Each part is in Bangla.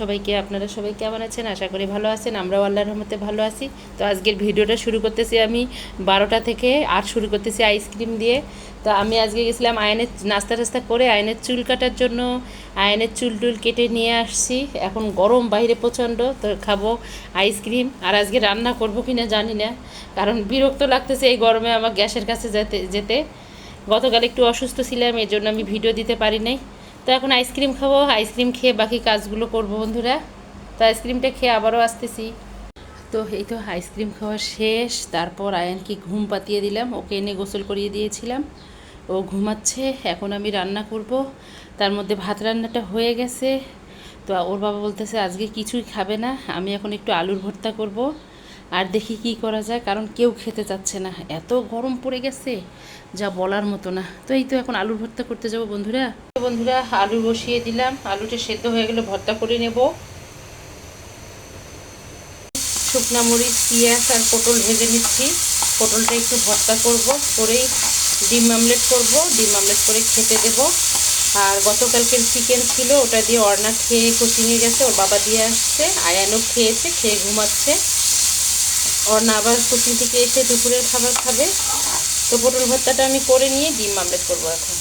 সবাইকে, আপনারা সবাই কেমন আছেন? আশা করি ভালো আছেন, আমরাও আল্লাহর রহমতে ভালো আছি। তো আজকের ভিডিওটা শুরু করতেছি আমি বারোটা থেকে আর শুরু করতেছি আইসক্রিম দিয়ে। তো আমি আজকে গেছিলাম আয়নের নাস্তা টাস্তা করে আয়নের চুল কাটার জন্য। আয়নের চুল টুল কেটে নিয়ে আসছি। এখন গরম বাইরে প্রচণ্ড, তো খাব আইসক্রিম আর আজকে রান্না করব কি না জানি না, কারণ বিরক্ত লাগতেছে এই গরমে আমার গ্যাসের কাছে যেতে যেতে। গতকাল একটু অসুস্থ ছিলাম এর জন্য আমি ভিডিও দিতে পারি নাই। তো এখন আইসক্রিম খাব, আইসক্রিম খেয়ে বাকি কাজগুলো করব বন্ধুরা। তো আইসক্রিমটা খেয়ে আবারও আসতেছি। তো এই তো আইসক্রিম খাওয়া শেষ, তারপর আয়ানকে ঘুম পাতিয়ে দিলাম, ওকে এনে গোসল করিয়ে দিয়েছিলাম। ও ঘুমাচ্ছে, এখন আমি রান্না করব। তার মধ্যে ভাত রান্নাটা হয়ে গেছে। তো ওর বাবা বলতেছে, আজকে কিছুই খাবে না, আমি এখন একটু আলুর ভর্তা করব। আর দেখি কি করা যায়, কারণ কেউ খেতে চাচ্ছে না। এত গরম পড়ে গেছে, যা বলার মতো না। তো এই তো এখন আলুর ভর্তা করতে যাব বন্ধুরা। বন্ধুরা, আলু বসিয়ে দিলাম। আলুটা সেদ্ধ হয়ে গেলে ভর্তা করে নেব। শুকনা মরিচ, পেঁয়াজ আর পটল ভেজে নিচ্ছি। পটলটা একটু ভর্তা করব, করেই ডিম আমলেট করব। ডিম আমলেট করে খেতে দেব। আর গতকালকের চিকেন ছিল, ওটা দিয়ে অর্ণা খেয়ে কষি গেছে। ওর বাবা দিয়ে আসছে, আয়ানও খেয়েছে, খেয়ে ঘুমাচ্ছে। অর্ণা আবার কোচিং থেকে এসে দুপুরের খাবার খাবে। তো পটল ভর্তাটা আমি করে নিয়ে ডিম আমলেট করব এখন।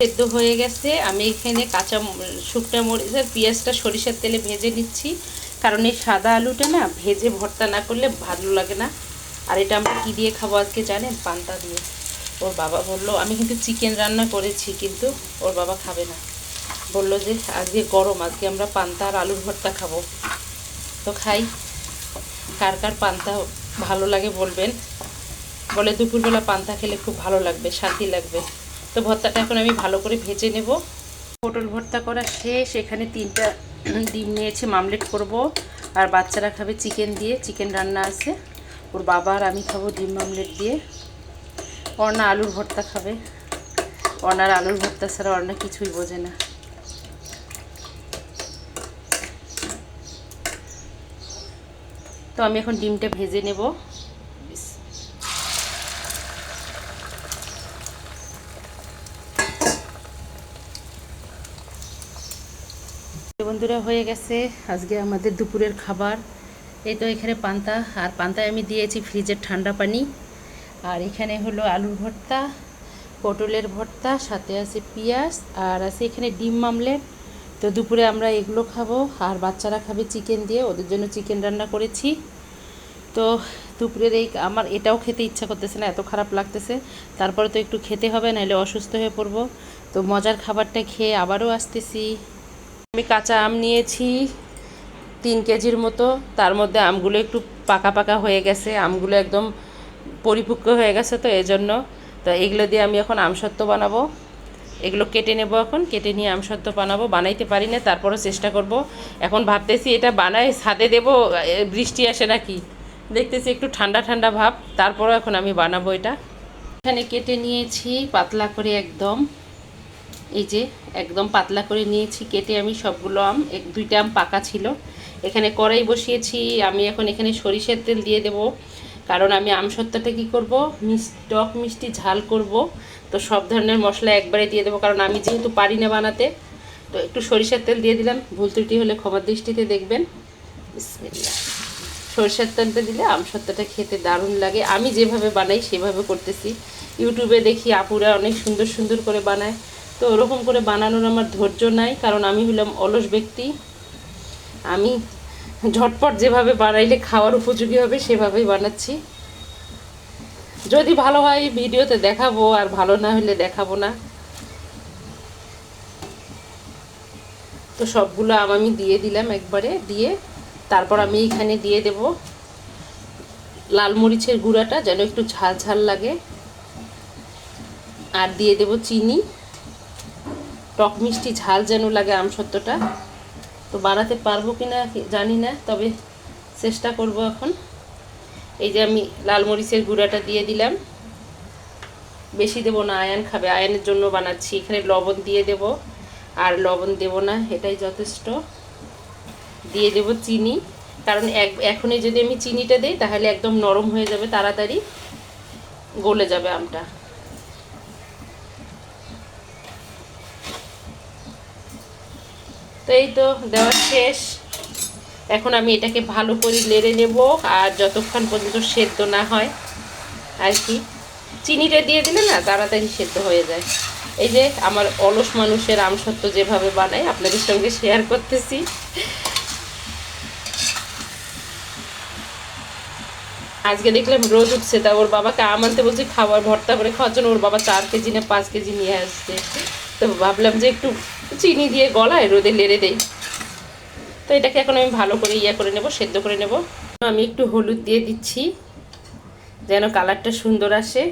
সেদ্ধ হয়ে গেছে। আমি এখানে কাঁচা শুকনো মরিচ পেঁয়াজটা সরিষার তেলে ভেজে নিচ্ছি। কারণ এই সাদা আলুটা না ভেজে ভর্তা না করলে ভালো লাগে না। আর এটা আমরা কী দিয়ে খাব আজকে জানেন? পান্তা দিয়ে। ওর বাবা বলল, আমি কিন্তু চিকেন রান্না করেছি, কিন্তু ওর বাবা খাবে না। বলল যে, আজকে গরম, আজকে আমরা পান্তা আর আলুর ভর্তা খাব। তো খাই। কার কার পান্তা ভালো লাগে বলবেন। বলে দুপুরবেলা পান্তা খেলে খুব ভালো লাগবে, শান্তি লাগবে। তো ভর্তাটা এখন আমি ভালো করে ভেজে নেব। পটল ভর্তা করা শেষ, এখানে তিনটা ডিম নিয়েছে, মামলেট করব। আর বাচ্চারা খাবে চিকেন দিয়ে, চিকেন রান্না আছে। ওর বাবা আর আমি খাব ডিম মামলেট দিয়ে। অর্ণা আলুর ভর্তা খাবে। অর্ণার আলুর ভর্তা ছাড়া অর্ণা কিছুই বোঝে না। তো আমি এখন ডিমটা ভেজে নেব। বন্ধুরা, হয়ে গেছে আজকে আমাদের দুপুরের খাবার। এই তো এখানে পান্তা, আর পান্তায় আমি দিয়েছি ফ্রিজের ঠান্ডা পানি। আর এখানে হলো আলুর ভর্তা, পটলের ভর্তা, সাথে আছে পেঁয়াজ, আর আছে এখানে ডিম মামলেট তো দুপুরে আমরা এগুলো খাব, আর বাচ্চারা খাবে চিকেন দিয়ে, ওদের জন্য চিকেন রান্না করেছি। তো দুপুরের এই আমার এটাও খেতে ইচ্ছা করতেছে না, এত খারাপ লাগতেছে। তারপরে তো একটু খেতে হবে, নাহলে অসুস্থ হয়ে পড়ব। তো মজার খাবারটা খেয়ে আবারও আসতেছি। আমি কাঁচা আম নিয়েছি, তিন কেজির মতো। তার মধ্যে আমগুলো একটু পাকা পাকা হয়ে গেছে, আমগুলো একদম পরিপক্ক হয়ে গেছে তো এই জন্য তো এগুলো দিয়ে আমি এখন আমসত্ত্ব বানাবো। এগুলো কেটে নেব এখন, কেটে নিয়ে আমসত্ত্ব বানাবো। বানাইতে পারি না, তারপরও চেষ্টা করব। এখন ভাবতেছি এটা বানাই ছাদে দেবো বৃষ্টি আসে নাকি? দেখতেছি একটু ঠান্ডা ঠান্ডা ভাব, তারপরও এখন আমি বানাবো এটা। এখানে কেটে নিয়েছি পাতলা করে একদম। এই যে, একদম পাতলা করে নিয়েছি, কেটে আমি সবগুলো আম, এক, দুইটা আম পাকা ছিল। এখানে কড়াই বসিয়েছি, আমি এখন এখানে সরিষার তেল দিয়ে দেব। কারণ আমি আম সত্ত্বটা কী করব? মিষ্টি টক মিষ্টি ঝাল করব। তো সব ধরনের মশলা একবারে দিয়ে দেবো, কারণ আমি যেহেতু পারি না বানাতে, তো একটু সরিষার তেল দিয়ে দিলাম। ভুল ত্রুটি হলে ক্ষমার দৃষ্টিতে দেখবেন। সরষের তেলটা দিলে আম সত্ত্বটা খেতে দারুণ লাগে। আমি যেভাবে বানাই, সেভাবে করতেছি। ইউটিউবে দেখি আপুরা অনেক সুন্দর সুন্দর করে বানায়। তো ওরকম করে বানানোর আমার ধৈর্য নাই, কারণ আমি হলাম অলস ব্যক্তি। আমি ঝটপট যেভাবে বানাইলে খাওয়ার উপযোগী হবে, সেভাবেই বানাচ্ছি। যদি ভালো হয় ভিডিওতে দেখাবো, আর ভালো না হলে দেখাবো না। তো সবগুলো আম আমি দিয়ে দিলাম একবারে, দিয়ে তারপর আমি এখানে দিয়ে দেব লাল মরিচের গুঁড়াটা, যেন একটু ঝাল ঝাল লাগে। আর দিয়ে দেব চিনি। টক মিষ্টি ঝাল যেন লাগে আমসত্ত্বটা তো বানাতে পারব কি না জানি না, তবে চেষ্টা করব এখন। এই যে আমি লাল মরিচের গুঁড়াটা দিয়ে দিলাম। বেশি দেবো না, আয়ান খাবে। আয়ানের জন্য বানাচ্ছি। এখানে লবণ দিয়ে দেব। আর লবণ দেব না, এটাই যথেষ্ট। দিয়ে দেব চিনি। কারণ এক, এখনই যদি আমি চিনিটা দিই, তাহলে একদম নরম হয়ে যাবে, তাড়াতাড়ি গলে যাবে আমটা। তো এই তো, দেওয়া শেষ। এখন আমি এটাকে ভালো করে লেড়ে নেব আর যতক্ষণ পর্যন্ত সেদ্ধ না হয়, আর কি। চিনিটা দিয়ে দিলে না তাড়াতাড়ি সেদ্ধ হয়ে যায়। এই যে আমার অলস মানুষের আমসত্ব যেভাবে বানায় আপনাদের সঙ্গে শেয়ার করতেছি। আজকে দেখলাম রোজ উঠছে তা ওর বাবাকে আম আনতে বলছি খাবার ভর্তা করে খাওয়ার জন্য ওর বাবা চার কেজি না পাঁচ কেজি নিয়ে আসছে। তো ভাবলাম যে একটু চিনি দিয়ে গলায় রোদে লেড়ে তো এটাকে এখন আমি ভালো করে ইয়ে করে নেব, সেদ্ধ করে নেব। আমি একটু হলুদ দিয়ে দিচ্ছি, যেন কালারটা সুন্দর আসে।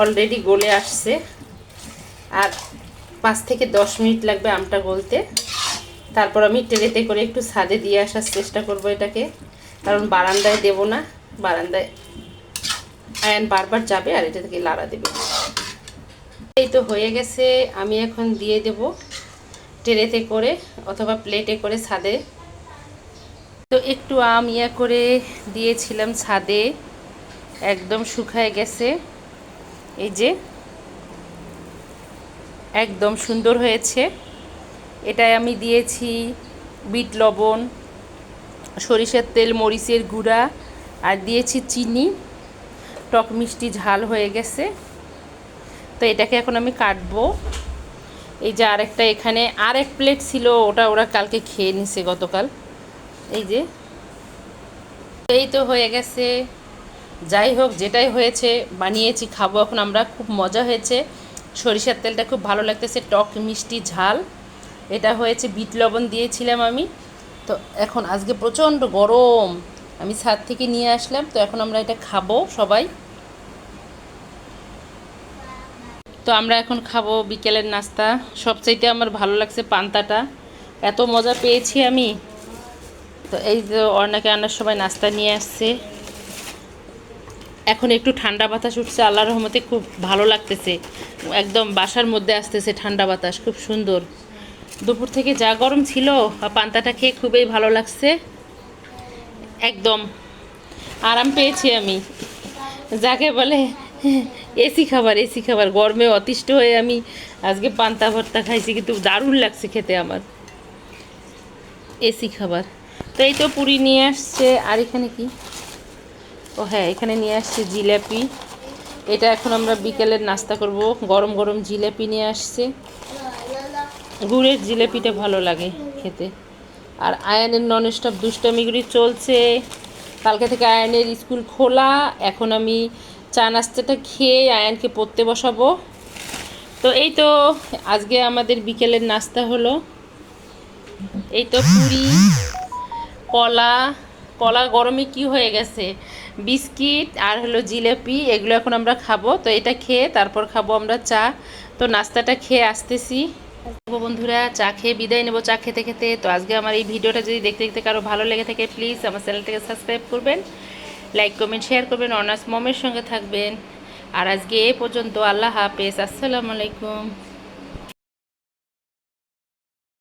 অলরেডি গলে আসছে। আর পাঁচ থেকে দশ মিনিট লাগবে আমটা গলতে। তারপর আমি ট্রেতে করে একটু ছাদে দিয়ে আসার চেষ্টা করব এটাকে। কারণ বারান্দায় দেব না, বারান্দায় আয়ন বারবার যাবে আর এটা থেকে লাড়া দেবে। এই তো হয়ে গেছে, আমি এখন দিয়ে দেব। ট্রেতে করে অথবা প্লেটে করে ছাদে। তো একটু আম ইয়া করে দিয়েছিলাম ছাদে। একদম শুকায় গেছে। এই যে, একদম সুন্দর হয়েছে। এটায় আমি দিয়েছি বিট লবণ, সরিষার তেল, মরিচের গুঁড়া আর দিয়েছি চিনি। টক মিষ্টি ঝাল হয়ে গেছে। তো এটাকে এখন আমি কাটবো। এই যে আরেকটা এখানে আর এক প্লেট ছিল, ওটা ওরা কালকে খেয়ে নিছে গতকাল। এই যে, এই তো হয়ে গেছে। যাই হোক, যেটাই হয়েছে, বানিয়েছি, খাব এখন আমরা। খুব মজা হয়েছে। সরিষার তেলটা খুব ভালো লাগতেছে, টক মিষ্টি ঝাল। এটা হয়েছে, বিট লবণ দিয়েছিলাম আমি। তো এখন আজকে প্রচণ্ড গরম। আমি ছাদ থেকে নিয়ে আসলাম, তো এখন আমরা এটা খাব সবাই। তো আমরা এখন খাব বিকেলের নাস্তা। সবচাইতে আমার ভালো লাগছে পান্তাটা। এত মজা পেয়েছি আমি। তো এই যে অনেকে আনার সময় নাস্তা নিয়ে আসছে। এখন একটু ঠান্ডা বাতাস উঠছে আল্লাহ রহমতে খুব ভালো লাগতেছে। একদম বাসার মধ্যে আসতেছে ঠান্ডা বাতাস, খুব সুন্দর। দুপুর থেকে যা গরম ছিল পান্তাটা খেয়ে খুবই ভালো লাগছে। একদম আরাম পেয়েছি আমি। যাকে বলে এসি খাবার এসি খাবার। গরমে অতিষ্ঠ হয়ে আমি আজকে পান্তা ভর্তা খাইছি, কিন্তু দারুণ লাগছে খেতে আমার। এসি খাবার। তো এই তো পুরি নিয়ে আসছে, আর এখানে কি? ও হ্যাঁ এখানে নিয়ে আসছে জিলাপি। এটা এখন আমরা বিকেলের নাস্তা করব। গরম গরম জিলাপি নিয়ে আসছে। গুড়ের জিলাপিটা ভালো লাগে খেতে। আর আয়নের নন স্টপ দুষ্টামিগুলি চলছে। কালকে থেকে আয়নের স্কুল খোলা। এখন আমি চা নাস্তাটা খেয়ে আয়ানকে পড়তে বসাবো। তো এই তো আজকে আমাদের বিকেলের নাস্তা হলো। এই তো পুরি, কলা কলা গরমে কি হয়ে গেছে? বিস্কিট আর হলো জিলাপি, এগুলো এখন আমরা খাব। তো এটা খেয়ে তারপর খাব আমরা চা। তো নাস্তাটা খেয়ে আসতেছি। বন্ধুরা, চা খেয়ে বিদায় নেব চা খেতে খেতে। তো আজকে আমার এই ভিডিওটা যদি দেখতে দেখতে কারও ভালো লেগে থাকে প্লিজ আমার চ্যানেলটাকে সাবস্ক্রাইব করবেন। লাইক কমেন্ট শেয়ার করবেন অনার্স মমের সঙ্গে থাকবেন। আর আজকে এ পর্যন্ত, আল্লাহ হাফেজ, আসসালামু আলাইকুম।